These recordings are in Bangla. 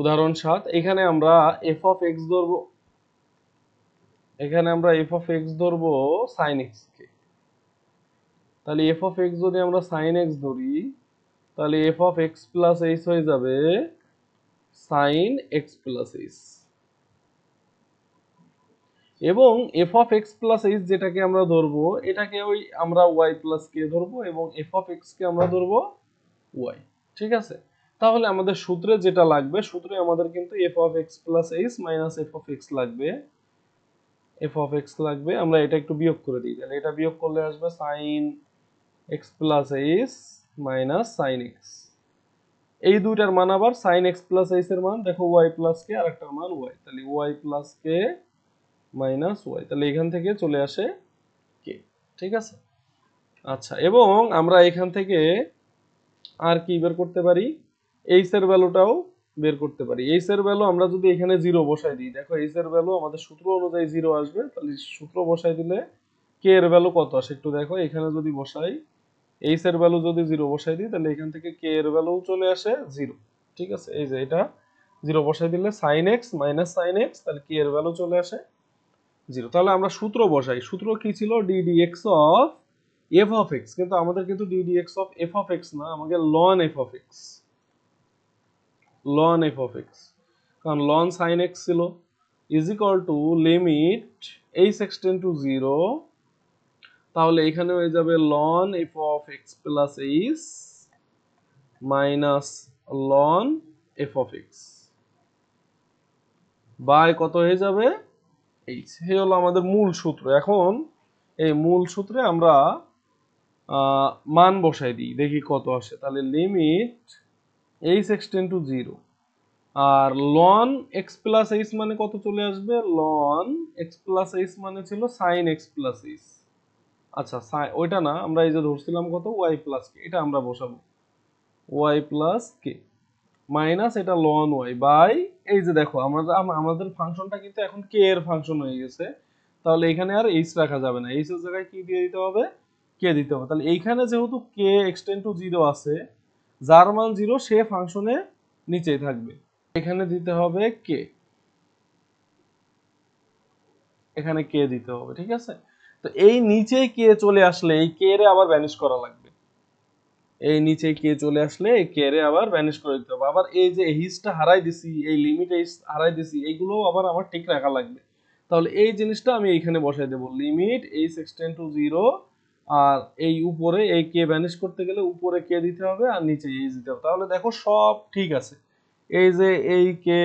উদাহরণ সাত, এখানে আমরা এফ অফ এক্স ধরবো। এখানে আমরা এফ অফ এক্স ধরবো সাইন এক্স কে। তাহলে এফ অফ এক্স যদি আমরা সাইন এক্স ধরি, তাহলে F of X plus H হয়ে যাবে সাইন এক্স প্লাস এইচ এবং F of X plus H যেটাকে আমরা ধরবো এটাকে ওই আমরা ওয়াই প্লাস কে ধরবো এবং এফ অফ এক্স কে আমরা ধরবো ওয়াই ঠিক আছে? তাহলে আমাদের সূত্রে যেটা লাগবে, সূত্রে আমাদের কিন্তু F of X plus H minus F of X লাগবে। এফ অফ এক্স লাগবে, আমরা এটা একটু বিয়োগ করে দিই। তাহলে এটা বিয়োগ করলে আসবে sine X plus H minus sine X এই দুইটার মান আবার সাইন এক্স প্লাস এইচ এর মান, দেখো ওয়াই প্লাস কে আর একটা মান ওয়াই তাহলে Y plus K minus Y তাহলে এখান থেকে চলে আসে কে ঠিক আছে? আচ্ছা এবং আমরা এখান থেকে আর কি বের করতে পারি? এইচ এর ভ্যালুটাও বের করতে পারি। এইচ এর ভ্যালু আমরা যদি এখানে জিরো বসাই দিই, দেখো এইচ এর ভ্যালু আমাদের সূত্র অনুযায়ী জিরো আসবে, তাহলে সূত্র বসাই দিলে কে এর ভ্যালু কত আসে? একটু দেখো, এখানে যদি বসাই এইচ এর ভ্যালু যদি জিরো বসাই দিই, তাহলে এখান থেকে কে এর ভ্যালু চলে আসে জিরো ঠিক আছে? এই যে এটা জিরো বসাই দিলে sine X minus sine X তাহলে কে এর ভ্যালু চলে আসে জিরো তাহলে আমরা সূত্র বসাই। সূত্র কি ছিল? DD X of F of X কিন্তু আমাদের কিন্তু DD X of F of X না আমাকে লন F of X loan F of X কারণ লন সাইন এক্স ছিল is equal to limit H extend to zero তাহলে এখানে হয়ে যাবে loan F of X plus H minus loan F of X by কত হয়ে যাবে? এইচ এই হলো আমাদের মূল সূত্র। এখন এই মূল সূত্রে আমরা মান বসাই দিই, দেখি কত আসে। তাহলে limit H extend to zero R loan X plus H মানে কত চলে আসবে? লন এক্স প্লাস এইচ মানে ছিল সাইন এক্স প্লাস এইচ আচ্ছা ওইটা না, আমরা এই যে ধরছিলাম কত? ওয়াই প্লাস কে এটা আমরা বসাবো। ওয়াই প্লাস কে মাইনাস এটা লন ওয়াই বাই এই যে দেখো আমাদের আমাদের ফাংশনটা কিন্তু এখন কে এর ফাংশন হয়ে গেছে। তাহলে এখানে আর এইচ রাখা যাবে না। এইচ এর জায়গায় কি দিয়ে দিতে হবে? কে দিতে হবে। তাহলে এইখানে যেহেতু কে এক্সটেন্ড টু জিরো আছে যার মান জিরো সে ফাংশনে নিচেই থাকবে। এখানে দিতে হবে কে এখানে কে দিতে হবে, ঠিক আছে? তো এই নিচে কে চলে আসলে এই কে রে আবার ভ্যানিশ করা লাগবে। এই নিচে কে চলে আসলে এই কে রে আবার ভ্যানিশ করে দিতে হবে। আবার এই যে হিসটা হারাই দিছি, এই লিমিট এইচ হারাই দিছি এইগুলো আবার আমার ঠিক রাখা লাগবে। তাহলে এই জিনিসটা আমি এখানে বসাই দেবো। Limit H extend to zero আর এই উপরে, এই কে ভ্যানিশ করতে গেলে উপরে কে দিতে হবে আর নিচে এইচ দিতে হবে। তাহলে দেখো সব ঠিক আছে। এই যে এই কে,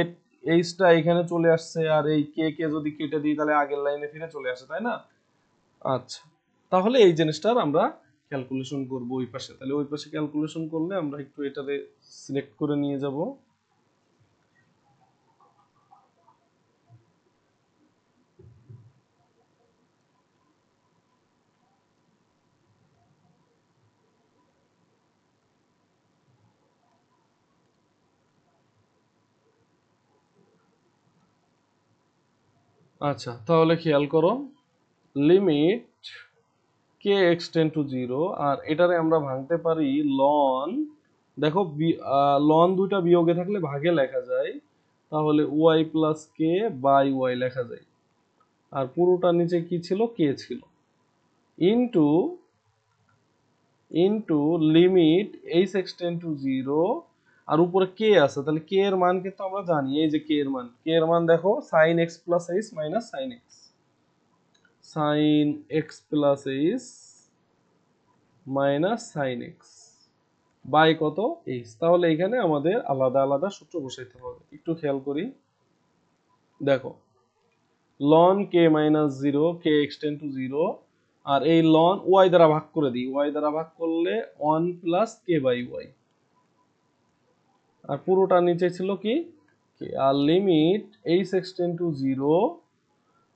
এইচটা এখানে চলে আসছে আর এই কে কে যদি কেটে দিই তাহলে আগের লাইনে ফিরে চলে আসে, তাই না? আচ্ছা তাহলে এই জিনিসটার আমরা ক্যালকুলেশন করব ওই পাশে। তাহলে ওই পাশে ক্যালকুলেশন করলে আমরা একটু এটাতে সিলেক্ট করে নিয়ে যাব। আচ্ছা তাহলে খেয়াল করো। Limit K extend to zero আর এটারে আমরা ভাঙতে পারি লন দেখো লন দুইটা বিয়োগে থাকলে ভাগে লেখা যায়। তাহলে Y plus K by Y লেখা যায়। আর পুরোটা নিচে কি ছিল? কে ছিল। Into into limit H extend to zero আর উপরে কে আছে, তাহলে কে এর মান কিন্তু আমরা জানি, এই যে কে এর মান। কে এর মান দেখো sine X plus H minus sine X sine X plus H minus sine X by কত? এইচ তাহলে এখানে আমাদের আলাদা আলাদা সূত্র বসাইতে হবে। একটু খেয়াল করি। দেখো loan K minus zero K extend to zero আর এই লন ওয়াই দ্বারা ভাগ করে দিই। ওয়াই দ্বারা ভাগ করলে one plus K by Y আর পুরোটা নিচে ছিল কি? আর limit H extend to zero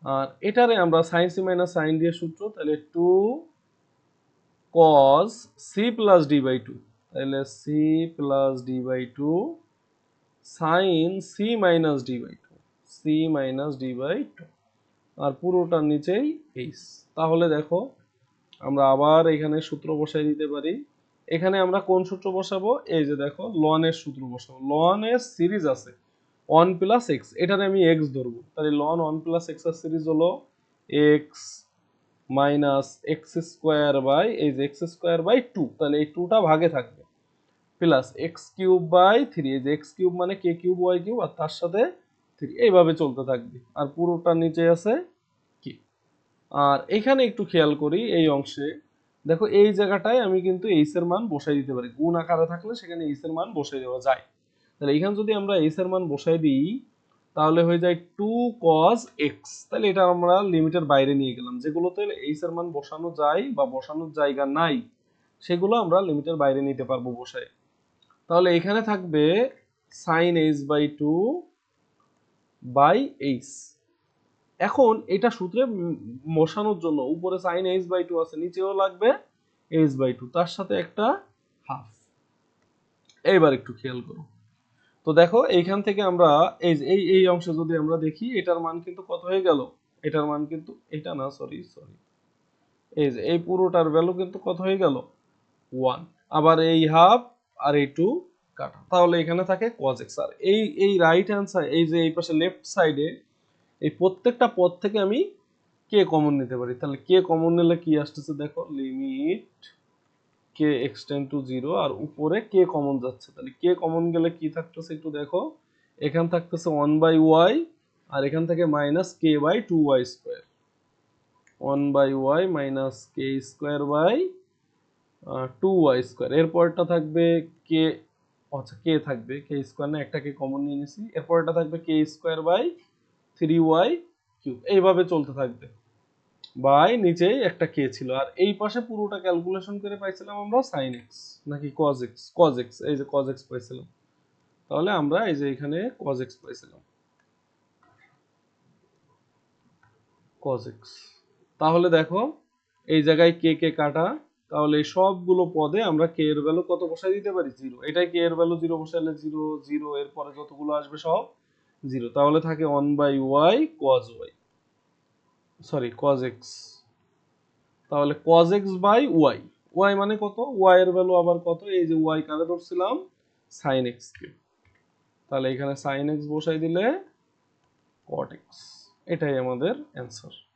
আর এটারে আমরা সাইন সি মাইনাস সাইন দিয়ে সূত্র, তাহলে two cos C plus D by two তাহলে C plus D by two sine C minus D by two C minus D by two আর পুরোটার নিচেই এইচ তাহলে দেখো, আমরা আবার এখানে সূত্র বসাই দিতে পারি। এখানে আমরা কোন সূত্র বসাবো? এই যে দেখো লনের সূত্র বসাবো। লনের সিরিজ আছে ওয়ান প্লাস এক্স এটারে আমি এক্স ধরবো। তাহলে লন ওয়ান প্লাস এক্সের সিরিজ হলো X minus X square by এই যে এক্স স্কোয়ার বাই টু তাহলে এই টুটা ভাগে থাকবে। Plus X cube by three এই যে এক্স কিউব মানে কে কিউব ওয়াই কিউব আর তার সাথে থ্রি এইভাবে চলতে থাকবে। আর পুরোটার নিচে আছে কি? আর এখানে একটু খেয়াল করি এই অংশে। দেখো, এই জায়গাটায় আমি কিন্তু এইস এর মান বসাই দিতে পারি। গুণ আকারে থাকলে সেখানে এইস এর মান বসাই দেওয়া যায়। তাহলে এখানে যদি আমরা এইস এর মান বসাই দিই, তাহলে হয়ে যায় টু কজ এক্স তাহলে এটা আমরা লিমিটের বাইরে নিয়ে গেলাম। যেগুলোতে এইস এর মান বসানো যায় বা বসানোর জায়গা নাই, সেগুলো আমরা লিমিটের বাইরে নিতে পারব বসায়। তাহলে এখানে থাকবে sine H by two by H এখন এটা সূত্রে মশানোর জন্য উপরে সাইন এইচ বাই টু আছে, নিচেও লাগবে এইচ বাই টু তার সাথে একটা হাফ এইবার একটু খেয়াল করো। তো দেখো, এইখান থেকে আমরা এই এই এই অংশ যদি আমরা দেখি, এটার মান কিন্তু কত হয়ে গেল? এটার মান কিন্তু, এটা না সরি সরি এই যে, এই পুরোটার ভ্যালু কিন্তু কত হয়ে গেল? ওয়ান আবার এই হাফ আর এই টু কাটা। তাহলে এখানে থাকে x আর এই এই রাইট হ্যান্ড সাইড এই যে এই পাশে লেফট সাইডে এই প্রত্যেকটা পদ থেকে আমি কে কমন নিতে পারি। তাহলে কে কমন নিলে কি আসতেছে দেখো? Limit K extend to zero আর উপরে কে কমন যাচ্ছে। তাহলে কে কমন গেলে কি থাকতেছে একটু দেখো? এখান থাকতেছে ওয়ান বাই ওয়াই আর এখান থেকে minus K by two Y square one by Y minus K square by two Y square এরপরটা থাকবে কে আচ্ছা কে থাকবে। কে স্কোয়ার না একটাকে কমন নিয়ে নিছি। এরপরটা থাকবে K square by three Y cube এইভাবে চলতে থাকবে। বাই নিচেই একটা কে ছিল। আর এই পাশে পুরোটা ক্যালকুলেশন করে পাইছিলাম আমরা সাইন এক্স নাকি কজ এক্স কজ এক্স এই যে কজ এক্স পাইছিলাম। তাহলে আমরা এই যে এখানে কজ এক্স পাইছিলাম। কজ এক্স তাহলে দেখো, এই জায়গায় কে কে কাটা। তাহলে সবগুলো পদে আমরা কে এর ভ্যালু কত বসাই দিতে পারি? জিরো এটাই কে এর ভ্যালু জিরো বসাইলে জিরো জিরো এরপরে যতগুলো আসবে সব জিরো। তাহলে থাকে one by Y cos Y sorry cos X তাহলে cos X by Y Y মানে কত? ওয়াই এর ভ্যালু আবার কত? এই যে ওয়াই কারে ধরছিলাম সাইন এক্স কে। তাহলে এখানে সাইন এক্স বসাই দিলে কট এক্স এটাই আমাদের অ্যান্সার